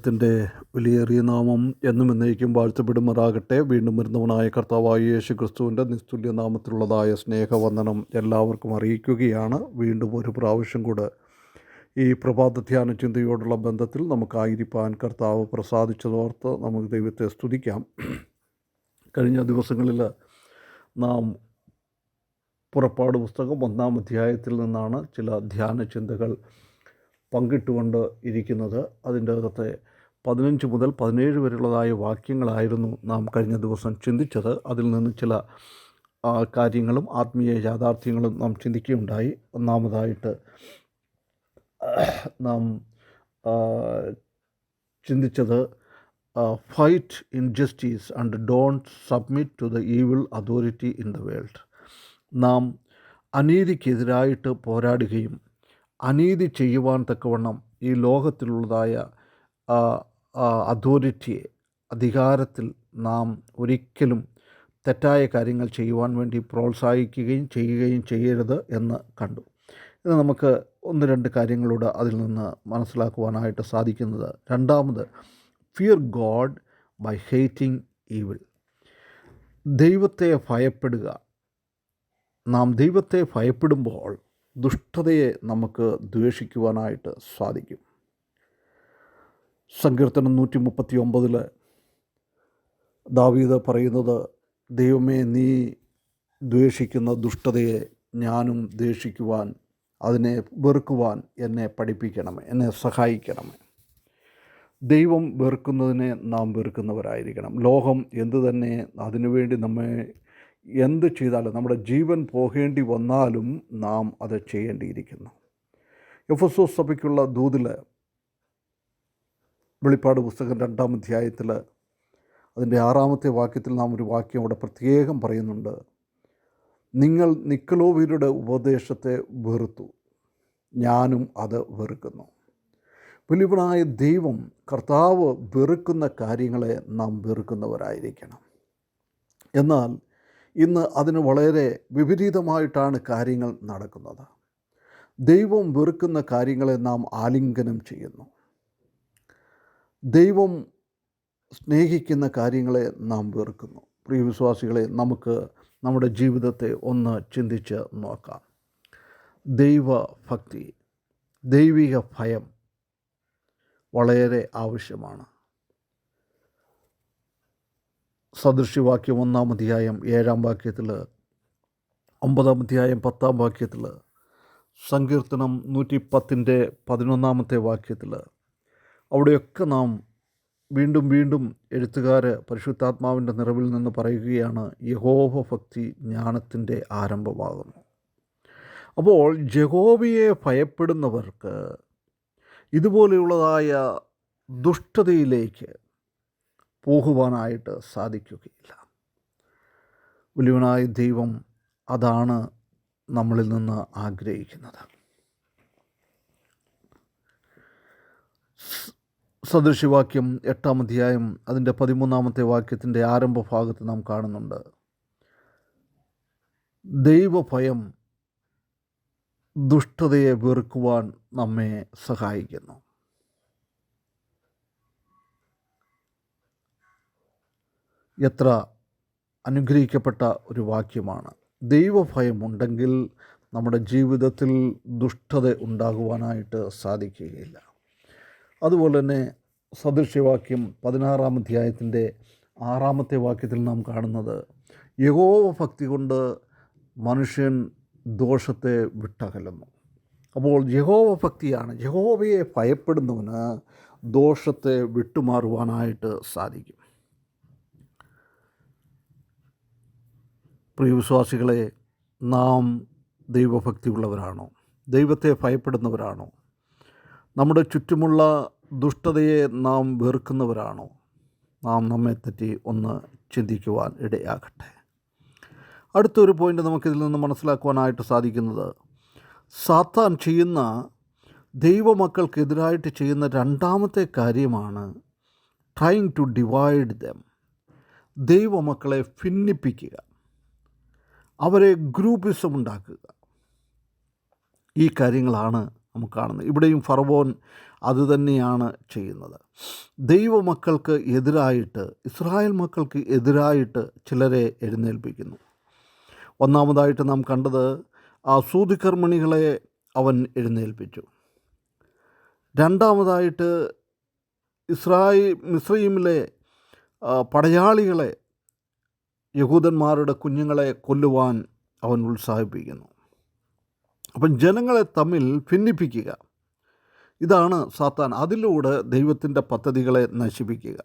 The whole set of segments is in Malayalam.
ദൈവത്തിന്റെ വിലയേറിയ നാമം എന്നും എന്നേക്കും വാഴ്ത്തപ്പെടുമാറാകട്ടെ. വീണ്ടും വരുന്നവനായ കർത്താവായ യേശു ക്രിസ്തുവിന്റെ നിസ്തുല്യ നാമത്തിലുള്ളതായ സ്നേഹവന്ദനം എല്ലാവർക്കും അറിയിക്കുകയാണ്. വീണ്ടും ഒരു പ്രാവശ്യം കൂടെ ഈ പ്രഭാത ധ്യാന ചിന്തയോടുള്ള ബന്ധത്തിൽ നമുക്കായിരിക്കാൻ കർത്താവ് പ്രസാദിച്ചതോർത്ത് നമുക്ക് ദൈവത്തെ സ്തുതിക്കാം. കഴിഞ്ഞ ദിവസങ്ങളിൽ നാം പുറപ്പാട് പുസ്തകം ഒന്നാം അധ്യായത്തിൽ നിന്നാണ് ചില ധ്യാന ചിന്തകൾ പങ്കിട്ടുകൊണ്ട് ഇരിക്കുന്നത് അതിന്റെ അകത്തെ പതിനഞ്ച് മുതൽ പതിനേഴ് വരെയുള്ളതായ വാക്യങ്ങളായിരുന്നു നാം കഴിഞ്ഞ ദിവസം ചിന്തിച്ചത്. അതിൽ നിന്ന് ചില കാര്യങ്ങളും ആത്മീയ യാഥാർത്ഥ്യങ്ങളും നാം ചിന്തിക്കുകയുണ്ടായി. ഒന്നാമതായിട്ട് നാം ചിന്തിച്ചത് fight injustice and don't submit to the evil authority in the world നാം അനീതിക്കെതിരായിട്ട് പോരാടുകയും അനീതി ചെയ്യുവാൻ തക്കവണ്ണം ഈ ലോകത്തിലുള്ളതായ അതോറിറ്റിയെ അധികാരത്തിൽ നാം ഒരിക്കലും തെറ്റായ കാര്യങ്ങൾ ചെയ്യുവാൻ വേണ്ടി പ്രോത്സാഹിക്കുകയും ചെയ്യുകയും ചെയ്യരുത് എന്ന് കണ്ടു. ഇത് നമുക്ക് ഒന്ന് രണ്ട് കാര്യങ്ങളോട് അതിൽ നിന്ന് മനസ്സിലാക്കുവാനായിട്ട് സാധിക്കുന്നത്. രണ്ടാമത് fear God by hating evil ദൈവത്തെ ഭയപ്പെടുക. നാം ദൈവത്തെ ഭയപ്പെടുമ്പോൾ ദുഷ്ടതയെ നമുക്ക് ദ്വേഷിക്കുവാനായിട്ട് സാധിക്കും. സങ്കീർത്തനം നൂറ്റി മുപ്പത്തി ഒമ്പതിൽ ദാവീദ് പറയുന്നത് ദൈവമേ നീ ദ്വേഷിക്കുന്ന ദുഷ്ടതയെ ഞാനും ദ്വേഷിക്കുവാൻ അതിനെ വെറുക്കുവാൻ എന്നെ പഠിപ്പിക്കണമേ എന്നെ സഹായിക്കണമേ. ദൈവം വെറുക്കുന്നതിനെ നാം വെറുക്കുന്നവരായിരിക്കണം. ലോകം എന്തു തന്നെ അതിനുവേണ്ടി നമ്മെ എന്ത് ചെയ്താലും നമ്മുടെ ജീവൻ പോകേണ്ടി വന്നാലും നാം അത് ചെയ്യേണ്ടിയിരിക്കുന്നു. എഫ് എസ് ഒ സഭയ്ക്കുള്ള ദൂതിൽ വെളിപ്പാട് പുസ്തകം രണ്ടാം അധ്യായത്തിൽ അതിന്റെ ആറാമത്തെ വാക്യത്തിൽ നാം ഒരു വാക്യം അവിടെ പ്രത്യേകം പറയുന്നുണ്ട്. നിങ്ങൾ നിക്കലോവീരുടെ ഉപദേശത്തെ വെറുത്തു. ഞാനും അത് വെറുക്കുന്നു. വലിയവനായ ദൈവം കർത്താവ് വെറുക്കുന്ന കാര്യങ്ങളെ നാം വെറുക്കുന്നവരായിരിക്കണം. എന്നാൽ ഇന്ന് അതിന് വളരെ വിപരീതമായിട്ടാണ് കാര്യങ്ങൾ നടക്കുന്നത്. ദൈവം വെറുക്കുന്ന കാര്യങ്ങളെ നാം ആലിംഗനം ചെയ്യുന്നു. ദൈവം സ്നേഹിക്കുന്ന കാര്യങ്ങളെ നാം വെറുക്കുന്നു. പ്രിയ വിശ്വാസികളെ നമുക്ക് നമ്മുടെ ജീവിതത്തെ ഒന്ന് ചിന്തിച്ച് നോക്കാം. ദൈവഭക്തി ദൈവിക ഭയം വളരെ ആവശ്യമാണ്. സദൃശ്യവാക്യം ഒന്നാം അധ്യായം ഏഴാം വാക്യത്തിൽ ഒമ്പതാം അധ്യായം പത്താം വാക്യത്തിൽ സങ്കീർത്തനം നൂറ്റി പത്തിന്റെ പതിനൊന്നാമത്തെ വാക്യത്തിൽ അവിടെയൊക്കെ നാം വീണ്ടും വീണ്ടും എഴുത്തുകാർ പരിശുദ്ധാത്മാവിന്റെ നിറവിൽ നിന്ന് പറയുകയാണ് യഹോവ ഭക്തി ജ്ഞാനത്തിന്റെ ആരംഭമാകുന്നു. അപ്പോൾ ജഹോബിയെ ഭയപ്പെടുന്നവർക്ക് ഇതുപോലെയുള്ളതായ ദുഷ്ടതയിലേക്ക് പോകുവാനായിട്ട് സാധിക്കുകയില്ല. വലിയവനായ ദൈവം അതാണ് നമ്മളിൽ നിന്ന് ആഗ്രഹിക്കുന്നത്. സദൃശിവാക്യം എട്ടാം അധ്യായം അതിന്റെ പതിമൂന്നാമത്തെ വാക്യത്തിന്റെ ആരംഭ ഭാഗത്ത് നാം കാണുന്നുണ്ട്. ദൈവഭയം ദുഷ്ടതയെ വെറുക്കുവാൻ നമ്മെ സഹായിക്കുന്നു. എത്ര അനുഗ്രഹിക്കപ്പെട്ട ഒരു വാക്യമാണ്. ദൈവഭയമുണ്ടെങ്കിൽ നമ്മുടെ ജീവിതത്തിൽ ദുഷ്ടത ഉണ്ടാകുവാനായിട്ട് സാധിക്കുകയില്ല. അതുപോലെ തന്നെ സദൃശ്യവാക്യം പതിനാറാം അധ്യായത്തിന്റെ ആറാമത്തെ വാക്യത്തിൽ നാം കാണുന്നത് യഹോവ ഭക്തി കൊണ്ട് മനുഷ്യൻ ദോഷത്തെ വിട്ടകലുന്നു. അപ്പോൾ യഹോവ ഭക്തിയാണ് യഹോവയെ ഭയപ്പെടുന്നവന് ദോഷത്തെ വിട്ടുമാറുവാനായിട്ട് സാധിക്കും. പ്രിയവിശ്വാസികളെ നാം ദൈവഭക്തിയുള്ളവരാണോ? ദൈവത്തെ ഭയപ്പെടുന്നവരാണോ? നമ്മുടെ ചുറ്റുമുള്ള ദുഷ്ടതയെ നാം വെറുക്കുന്നവരാണോ? നാം നമ്മെ തെറ്റി ഒന്ന് ചിന്തിക്കുവാൻ ഇടയാകട്ടെ. അടുത്തൊരു പോയിന്റ് നമുക്കിതിൽ നിന്ന് മനസ്സിലാക്കുവാനായിട്ട് സാധിക്കുന്നത് സാത്താൻ ചെയ്യുന്ന ദൈവമക്കൾക്കെതിരായിട്ട് ചെയ്യുന്ന രണ്ടാമത്തെ കാര്യമാണ് ട്രൈങ് ടു ഡിവൈഡ് ദം ദൈവമക്കളെ ഭിന്നിപ്പിക്കുക. അവരെ ഗ്രൂപ്പിസം ഉണ്ടാക്കുക ഈ കാര്യങ്ങളാണ് നമുക്ക് കാണുന്നത്. ഇവിടെയും ഫറവോൻ അതുതന്നെയാണ് ചെയ്യുന്നത്. ദൈവമക്കൾക്ക് എതിരായിട്ട് ഇസ്രായേൽ മക്കൾക്ക് എതിരായിട്ട് ചിലരെ എഴുന്നേൽപ്പിക്കുന്നു. ഒന്നാമതായിട്ട് നാം കണ്ടത് ആ സൂതികർമ്മിണികളെ അവൻ എഴുന്നേൽപ്പിച്ചു. രണ്ടാമതായിട്ട് ഇസ്രായി മിസ്രൈമിലെ പടയാളികളെ യഹൂദന്മാരുടെ കുഞ്ഞുങ്ങളെ കൊല്ലുവാൻ അവൻ ഉത്സാഹിപ്പിക്കുന്നു. അപ്പം ജനങ്ങളെ തമ്മിൽ ഭിന്നിപ്പിക്കുക. ഇതാണ് സാത്താൻ. അതിലൂടെ ദൈവത്തിന്റെ പദ്ധതികളെ നശിപ്പിക്കുക.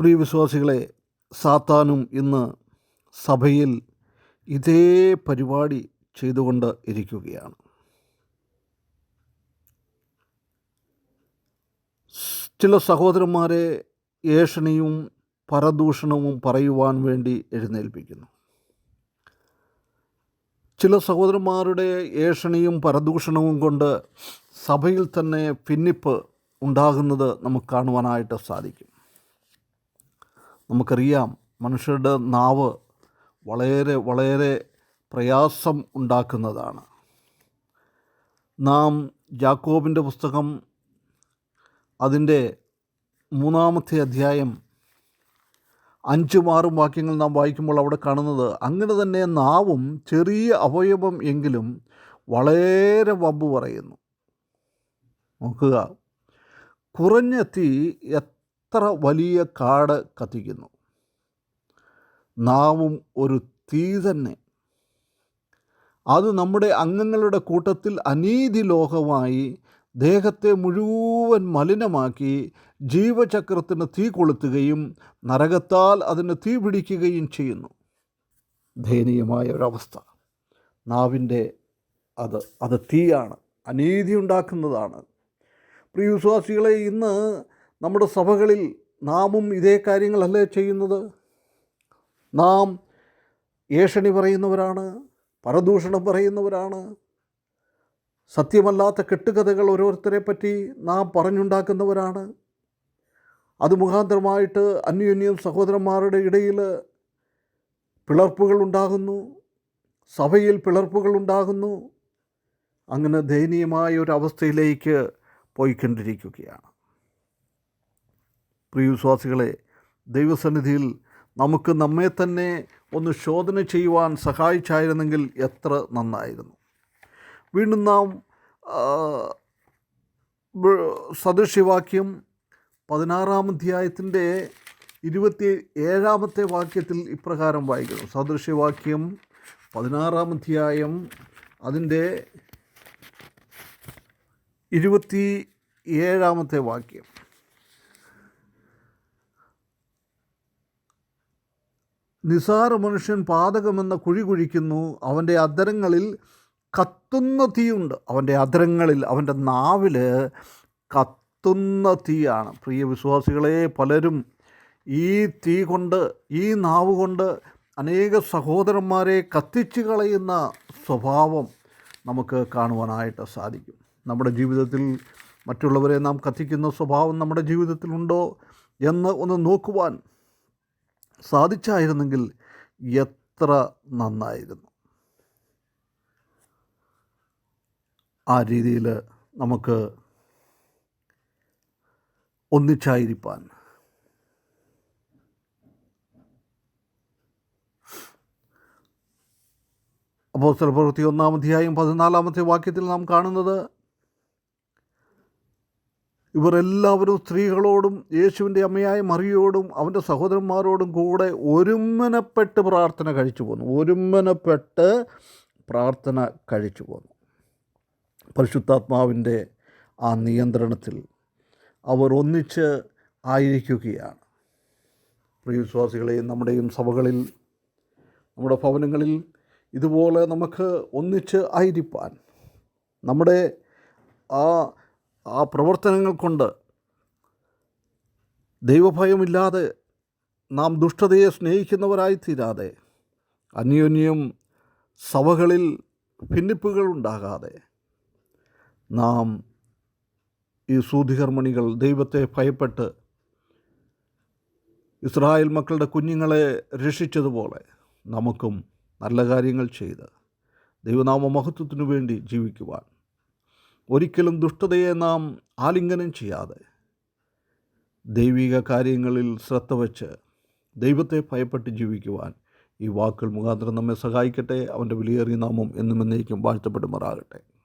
പ്രിയ വിശ്വാസികളെ സാത്താനും ഇന്ന് സഭയിൽ ഇതേ പരിപാടി ചെയ്തുകൊണ്ട് ഇരിക്കുകയാണ്. ചില സഹോദരന്മാരെ ഏഷണിയും പരദൂഷണവും പറയുവാൻ വേണ്ടി എഴുന്നേൽപ്പിക്കുന്നു. ചില സഹോദരന്മാരുടെ ഏഷണിയും പരദൂഷണവും കൊണ്ട് സഭയിൽ തന്നെ ഭിന്നിപ്പ് ഉണ്ടാകുന്നത് നമുക്ക് കാണുവാനായിട്ട് സാധിക്കും. നമുക്കറിയാം മനുഷ്യരുടെ നാവ് വളരെ വളരെ പ്രയാസം ഉണ്ടാക്കുന്നതാണ്. നാം ജാക്കോബിന്റെ പുസ്തകം അതിന്റെ മൂന്നാമത്തെ അധ്യായം. അഞ്ചും ആറും വാക്യങ്ങൾ നാം വായിക്കുമ്പോൾ അവിടെ കാണുന്നത് അങ്ങനെ തന്നെ നാവും ചെറിയ അവയവം എങ്കിലും വളരെ വമ്പ് പറയുന്നു. നോക്കുക. കുറഞ്ഞ തീ എത്ര വലിയ കാട് കത്തിക്കുന്നു. നാവും ഒരു തീ തന്നെ. അത് നമ്മുടെ അംഗങ്ങളുടെ കൂട്ടത്തിൽ അനീതി ലോകമായി ദേഹത്തെ മുഴുവൻ മലിനമാക്കി ജീവചക്രത്തിന് തീ കൊളുത്തുകയും നരകത്താൽ അതിന് തീ പിടിക്കുകയും ചെയ്യുന്നു. ദയനീയമായ ഒരവസ്ഥ. നാവിന്റെ അത് അത് തീയാണ്. അനീതി ഉണ്ടാക്കുന്നതാണ്. പ്രിയ വിശ്വാസികളെ ഇന്ന് നമ്മുടെ സഭകളിൽ നാമും ഇതേ കാര്യങ്ങളല്ലേ ചെയ്യുന്നത്? നാം ഏഷണി പറയുന്നവരാണ് പരദൂഷണം പറയുന്നവരാണ് സത്യമല്ലാത്ത കെട്ടുകഥകൾ ഓരോരുത്തരെ പറ്റി നാം പറഞ്ഞുണ്ടാക്കുന്നവരാണ്. അത് മുഖാന്തരമായിട്ട് അന്യോന്യം സഹോദരന്മാരുടെ ഇടയിൽ പിളർപ്പുകൾ ഉണ്ടാകുന്നു സഭയിൽ പിളർപ്പുകൾ ഉണ്ടാകുന്നു അങ്ങനെ ദയനീയമായ ഒരു അവസ്ഥയിലേക്ക് പോയിക്കൊണ്ടിരിക്കുകയാണ്. പ്രിയവിശ്വാസികളെ ദൈവസന്നിധിയിൽ നമുക്ക് നമ്മെ തന്നെ ഒന്ന് ശോധന ചെയ്യുവാൻ സഹായിച്ചായിരുന്നെങ്കിൽ എത്ര നന്നായിരുന്നു. വീണ്ടും നാം സദൃശിവാക്യം പതിനാറാം അധ്യായത്തിന്റെ ഇരുപത്തി ഏഴാമത്തെ വാക്യത്തിൽ ഇപ്രകാരം വായിക്കുന്നു. സദൃശ്യവാക്യം പതിനാറാം അധ്യായം അതിന്റെ ഇരുപത്തി ഏഴാമത്തെ വാക്യം. നിസാര മനുഷ്യൻ പാതകമെന്ന കുഴി കുഴിക്കുന്നു. അവന്റെ അധരങ്ങളിൽ കത്തുന്ന തീയുണ്ട്. അവന്റെ അധരങ്ങളിൽ അവന്റെ നാവിൽ കത്തുന്ന തീയാണ്. പ്രിയ വിശ്വാസികളെ പലരും ഈ തീ കൊണ്ട് ഈ നാവ് കൊണ്ട് അനേക സഹോദരന്മാരെ കത്തിച്ചു കളയുന്ന സ്വഭാവം നമുക്ക് കാണുവാനായിട്ട് സാധിക്കും. നമ്മുടെ ജീവിതത്തിൽ മറ്റുള്ളവരെ നാം കത്തിക്കുന്ന സ്വഭാവം നമ്മുടെ ജീവിതത്തിലുണ്ടോ എന്ന് ഒന്ന് നോക്കുവാൻ സാധിച്ചായിരുന്നെങ്കിൽ എത്ര നന്നായിരുന്നു. ആ രീതിയിൽ നമുക്ക് ഒന്നിച്ചായിരിക്കാൻ അപ്പോൾ പ്രവൃത്തി ഒന്നാമധ്യായും പതിനാലാമത്തെ വാക്യത്തിൽ നാം കാണുന്നത് ഇവർ എല്ലാവരും സ്ത്രീകളോടും യേശുവിന്റെ അമ്മയായ മറിയോടും അവന്റെ സഹോദരന്മാരോടും കൂടെ ഒരുമനപ്പെട്ട് പ്രാർത്ഥന കഴിച്ചു പോന്നു. ഒരുമനപ്പെട്ട് പ്രാർത്ഥന കഴിച്ചു പോന്നു. പരിശുദ്ധാത്മാവിന്റെ ആ നിയന്ത്രണത്തിൽ അവർ ഒന്നിച്ച് ആയിരിക്കുകയാണ്. പ്രിയ വിശ്വാസികളെ നമ്മുടെയും സഭകളിൽ നമ്മുടെ ഭവനങ്ങളിൽ ഇതുപോലെ നമുക്ക് ഒന്നിച്ച് ആയിരിക്കാൻ നമ്മുടെ ആ ആ പ്രവർത്തനങ്ങൾ കൊണ്ട് ദൈവഭയമില്ലാതെ നാം ദുഷ്ടതയെ സ്നേഹിക്കുന്നവരായി തീരാതെ അന്യോന്യം സഭകളിൽ ഭിന്നിപ്പുകൾ ഉണ്ടാകാതെ നാം ഈ സൂതികർമ്മണികൾ ദൈവത്തെ ഭയപ്പെട്ട് ഇസ്രായേൽ മക്കളുടെ കുഞ്ഞുങ്ങളെ രക്ഷിച്ചതുപോലെ നമുക്കും നല്ല കാര്യങ്ങൾ ചെയ്ത് ദൈവനാമ മഹത്വത്തിനു വേണ്ടി ജീവിക്കുവാൻ. ഒരിക്കലും ദുഷ്ടതയെ നാം ആലിംഗനം ചെയ്യാതെ ദൈവിക കാര്യങ്ങളിൽ ശ്രദ്ധ വച്ച് ദൈവത്തെ ഭയപ്പെട്ട് ജീവിക്കുവാൻ ഈ വാക്കുകൾ മുഖാന്തരം നമ്മെ സഹായിക്കട്ടെ. അവന്റെ വിലയേറിയ നാമം എന്നും എന്നേക്കും വാഴ്ത്തപ്പെടുമാറാകട്ടെ.